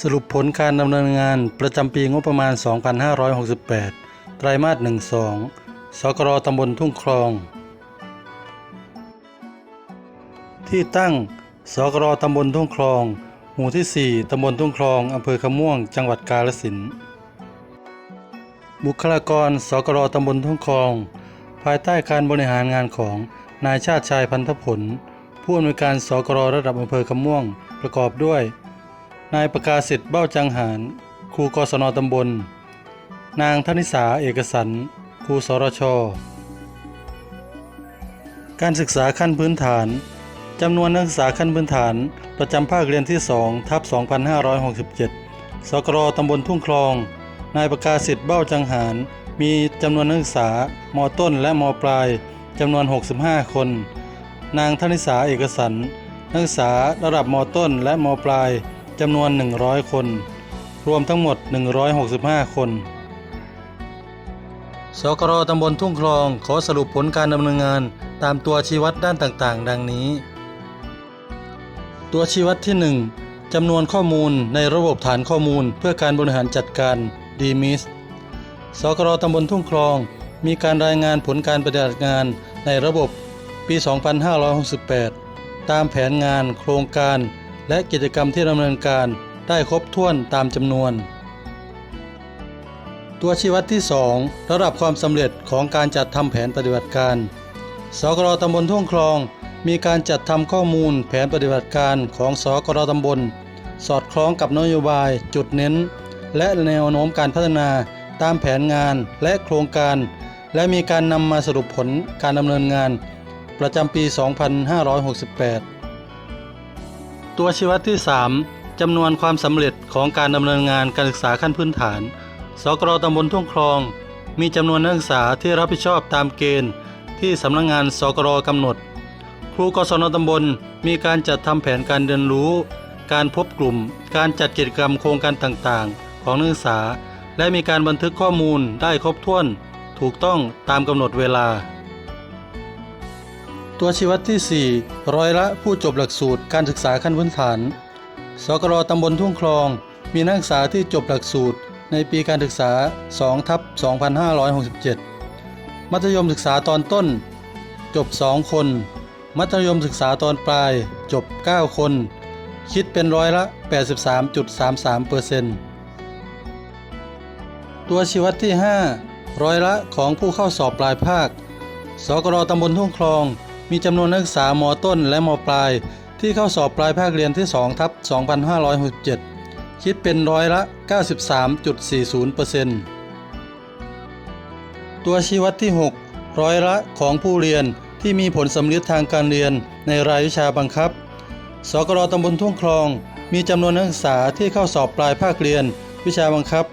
สรุปผลการดำเนินงานประจำปีงบประมาณ 2568 ไตรมาส 12 สกรตำบลทุ่งคลอง ที่ตั้ง สกรตำบลทุ่งคลอง หมู่ที่ 4 ตำบลทุ่งคลองอำเภอขม่วง จังหวัดกาฬสินธุ์ บุคลากร สกรตำบลทุ่งคลอง ภายใต้การบริหารงานของนายชาติชายพันธผล ผู้อำนวยการสกรระดับอำเภอขม่วง ประกอบด้วย นายประกาศสิทธิ์เบ้าจังหาร ครูกศนตำบล นางธนิสาเอกสันครูสรช การศึกษาขั้นพื้นฐานจำนวนนักศึกษาขั้นพื้นฐาน ประจำภาคเรียนที่2ทับ2567 สกรตำบลทุ่งคลอง นายประกาศสิทธิ์เบ้าจังหาร มีจำนวนนักศึกษามต้นและมปลายจำนวน 65 คน นางธนิสาเอกสันนักศึกษาระดับมต้นและมปลาย จำนวน 100 คน รวมทั้งหมด 165 คนสกรตำบลทุ่งคลองขอสรุปผลการดำเนินงานตามตัวชี้วัดด้านต่างๆ ดังนี้ ตัวชี้วัดที่ 1จำนวนข้อมูลในระบบฐานข้อมูลเพื่อการบริหารจัดการ DMIS สกรตำบลทุ่งคลอง มีการรายงานผลการปฏิบัติงานในระบบปี 2568 ตามแผนงานโครงการ และกิจกรรมที่ดำเนินการได้ครบถ้วนตามจำนวน ตัวชี้วัดที่ 2 ระดับความสำเร็จของการจัดทำแผนปฏิบัติการสกรตำบลทุ่งคลอง มีการจัดทำข้อมูลแผนปฏิบัติการของสกรตำบล สอดคล้องกับนโยบาย จุดเน้น และแนวโน้มการพัฒนาตามแผนงานและโครงการ และมีการนำมาสรุปผลการดำเนินงาน ประจำปี 2568 ตัวชี้วัดที่ 3จำนวนความสำเร็จของการดำเนินงานการศึกษาขั้นพื้นฐาน สกรตำบลทุ่งคลอง มีจำนวนนักศึกษาที่รับผิดชอบตามเกณฑ์ ที่สำนักงงานสกรกำหนด ครูกศนตำบลมีการจัดทำแผนการเรียนรู้ การพบกลุ่ม การจัดกิจกรรมโครงการต่างๆ ของนักศึกษา และมีการบันทึกข้อมูลได้ครบถ้วน ถูกต้องตามกำหนดเวลา ตัวชี้วัดที่ 4 ร้อยละผู้จบหลักสูตรการศึกษาขั้นพื้นฐาน สกรตำบลทุ่งคลอง มีนักศึกษาที่จบหลักสูตรในปีการศึกษา2ทับ2567 มัธยมศึกษาตอนต้น จบ 2 คน มัธยมศึกษาตอนปลาย จบ 9 คน คิดเป็นร้อยละ 83.33%เปอร์เซ็นต์ตัวชี้วัดที่ 5 ร้อยละของผู้เข้าสอบปลายภาค สกรตำบลทุ่งคลอง มีจำนวนนักศึกษามต้นและมปลาย ที่เข้าสอบปลายภาคเรียนที่2ทับ2567 คิดเป็นร้อยละ 93.40%ตัวชี้วัดที่ 6 ร้อยละของผู้เรียนที่มีผลสำลิดทางการเรียนในรายวิชาบังคับ สกรตำบลทุ่งคลอง มีจำนวนนักศึกษาที่เข้าสอบปลายภาคเรียน วิชาบังคับ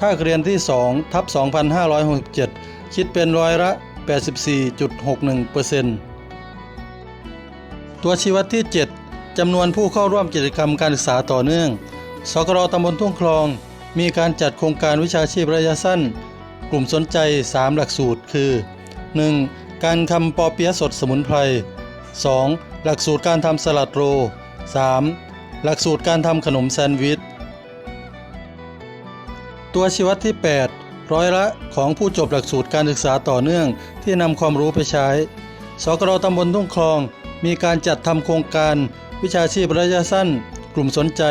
ภาคเรียนที่2ทับ2567 คิดเป็นร้อยละ 84.61% ตัวชี้วัดที่ 7จำนวนผู้เข้าร่วมกิจกรรมการศึกษาต่อเนื่องสกรตำบลทุ่งคลอง มีการจัดโครงการวิชาชีพระยะสั้น กลุ่มสนใจ 3 หลักสูตรคือ 1. การทำปอเปี๊ยะสดสมุนไพร 2. หลักสูตรการทำสลัดโร 3. หลักสูตรการทำขนมแซนด์วิช ตัวชีวัดที่ 8 ร้อยละของผู้จบหลักสูตรการศึกษาต่อเนื่องที่นำความรู้ไปใช้ สกรตำบลทุ่งคลอง มีการจัดทำโครงการ วิชาชีพระยะสั้น กลุ่มสนใจ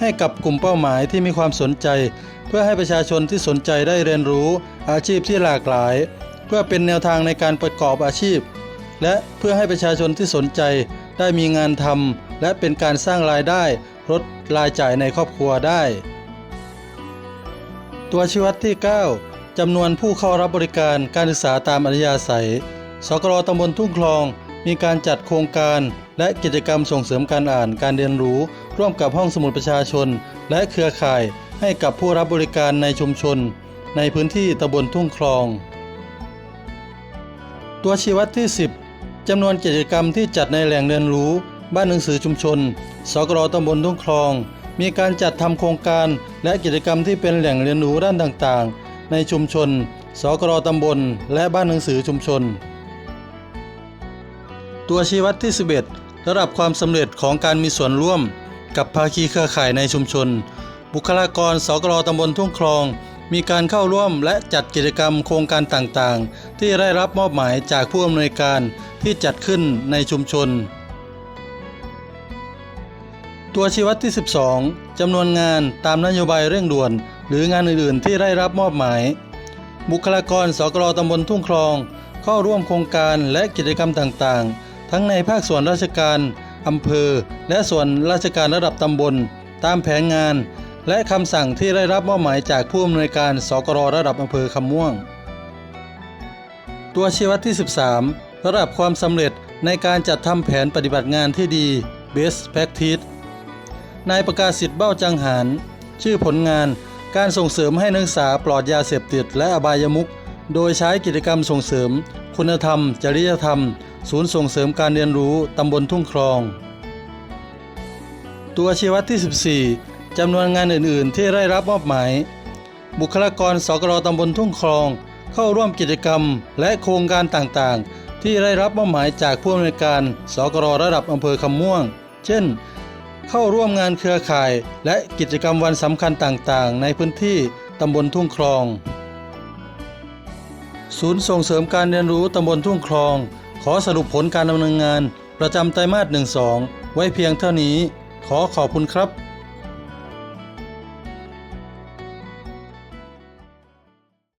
ให้กับกลุ่มเป้าหมายที่มีความสนใจ เพื่อให้ประชาชนที่สนใจได้เรียนรู้อาชีพที่หลากหลาย เพื่อเป็นแนวทางในการประกอบอาชีพ และเพื่อให้ประชาชนที่สนใจได้มีงานทำและเป็นการสร้างรายได้ลดรายจ่ายในครอบครัวได้ ตัวชี้วัดที่ 9จำนวนผู้เข้ารับบริการการศึกษาตามอัธยาศัย สกรตำบลทุ่งคลอง มีการจัดโครงการ และกิจกรรมส่งเสริมการอ่านการเรียนรู้ ร่วมกับห้องสมุดประชาชน และเครือข่ายให้กับผู้รับบริการในชุมชน ในพื้นที่ตำบลทุ่งคลอง ตัวชี้วัดที่ 10จำนวนกิจกรรมที่จัดในแหล่งเรียนรู้ บ้านหนังสือชุมชน สกรตำบลทุ่งคลอง มีการจัดทำโครงการและกิจกรรมที่เป็นแหล่งเรียนรู้ด้านต่างๆ ในชุมชน สกรตำบล และบ้านหนังสือชุมชน ตัวชี้วัดที่ 11 ระดับความสำเร็จของการมีส่วนร่วม กับภาคีเครือข่ายในชุมชน บุคลากรสกรตำบลทุ่งคลอง มีการเข้าร่วมและจัดกิจกรรมโครงการต่างๆ ที่ได้รับมอบหมายจากผู้อำนวยการที่จัดขึ้นในชุมชน ตัวชี้วัดที่ 12จำนวนงานตามนโยบายเร่งด่วน หรืองานอื่นๆ ที่ได้รับมอบหมาย บุคลากรสกรตำบลทุ่งคลองเข้าร่วมโครงการและกิจกรรมต่างๆ ทั้งในภาคส่วนราชการอำเภอ และส่วนราชการระดับตำบล ตามแผนงาน และคำสั่งที่ได้รับมอบหมายจากผู้อำนวยการสกรระดับอำเภอคำม่วง ตัวชี้วัดที่ 13 ระดับความสำเร็จในการจัดทำแผนปฏิบัติงานที่ดี Best Practice นายประกาศสิทธิ์เบ้าจังหาร ชื่อผลงานการส่งเสริมให้นักศึกษาปลอดยาเสพติดและอบายมุขโดยใช้กิจกรรมส่งเสริม คุณธรรม จริยธรรม ศูนย์ส่งเสริมการเรียนรู้ตำบลทุ่งคลอง ตัวชีวัดที่ 14จำนวนงานอื่น ๆ ที่ได้รับมอบหมาย บุคลากรสกรตำบลทุ่งคลอง เข้าร่วมกิจกรรมและโครงการต่างๆ ที่ได้รับมอบหมายจากผู้อำนวยการสกรระดับอำเภอคำม่วง เช่น เข้าร่วมงานเครือข่ายและกิจกรรมวันสำคัญต่างๆ ในพื้นที่ตำบลทุ่งคลอง ศูนย์ส่งเสริมการเรียนรู้ตำบลทุ่งคลอง ขอสรุปผลการดำเนินงานประจำไตรมาส 1-2 ไว้เพียงเท่านี้ ขอขอบคุณครับ